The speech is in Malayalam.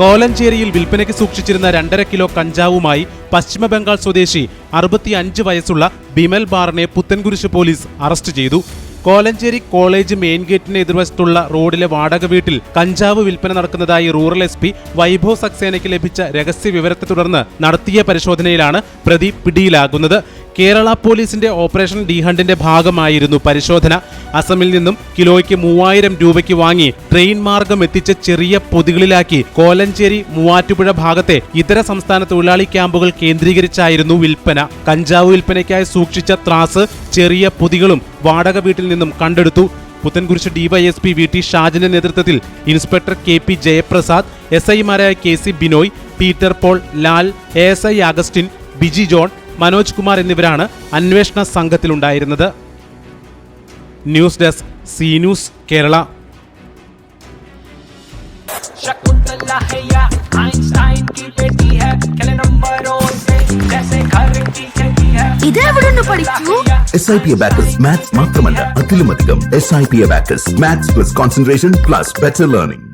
കോലഞ്ചേരിയിൽ വിൽപ്പനയ്ക്ക് സൂക്ഷിച്ചിരുന്ന രണ്ടര കിലോ കഞ്ചാവുമായി പശ്ചിമ ബംഗാൾ സ്വദേശി അറുപത്തിയഞ്ച് വയസ്സുള്ള ബിമൽ ബാറിനെ പുത്തൻകുരിശ് പോലീസ് അറസ്റ്റ് ചെയ്തു. കോലഞ്ചേരി കോളേജ് മെയിൻ ഗേറ്റിന് എതിർവശത്തുള്ള റോഡിലെ വാടക വീട്ടിൽ കഞ്ചാവ് വിൽപ്പന നടക്കുന്നതായി റൂറൽ എസ് പി വൈഭവ് സക്സേനയ്ക്ക് ലഭിച്ച രഹസ്യ വിവരത്തെ തുടർന്ന് നടത്തിയ പരിശോധനയിലാണ് പ്രതി പിടിയിലാകുന്നത്. കേരള പോലീസിന്റെ ഓപ്പറേഷൻ ഡി ഹണ്ടിന്റെ ഭാഗമായിരുന്നു പരിശോധന. അസമിൽ നിന്നും കിലോയ്ക്ക് മൂവായിരം രൂപയ്ക്ക് വാങ്ങി ട്രെയിൻ മാർഗം എത്തിച്ച ചെറിയ പൊതികളിലാക്കി കോലഞ്ചേരി മൂവാറ്റുപുഴ ഭാഗത്തെ ഇതര സംസ്ഥാന തൊഴിലാളി ക്യാമ്പുകൾ കേന്ദ്രീകരിച്ചായിരുന്നു വിൽപ്പന. കഞ്ചാവ് വിൽപ്പനയ്ക്കായി സൂക്ഷിച്ച ത്രാസ് ചെറിയ പൊതികളും വാടക വീട്ടിൽ നിന്നും കണ്ടെടുത്തു. പുത്തൻകുരിശ് ഡിവൈഎസ്പി വി ടി ഷാജിന്റെ നേതൃത്വത്തിൽ inspector K P Jayaprasad S ഐമാരായ K C Binoy Peter Paul Lal A S I Augustine Biji John Manoj Kumar എന്നിവരാണ് അന്വേഷണ സംഘത്തിലുണ്ടായിരുന്നത് news desk C news Kerala Shakuntala है या आइंस्टाइन की बेटी है खेले नंबरों से जैसे घर की खेती है ഇത് എവിടെ നിന്ന് പഠിച്ചു S I P abacus maths മാത്രമല്ല അതിലുമധികം S I P abacus maths plus concentration plus better learning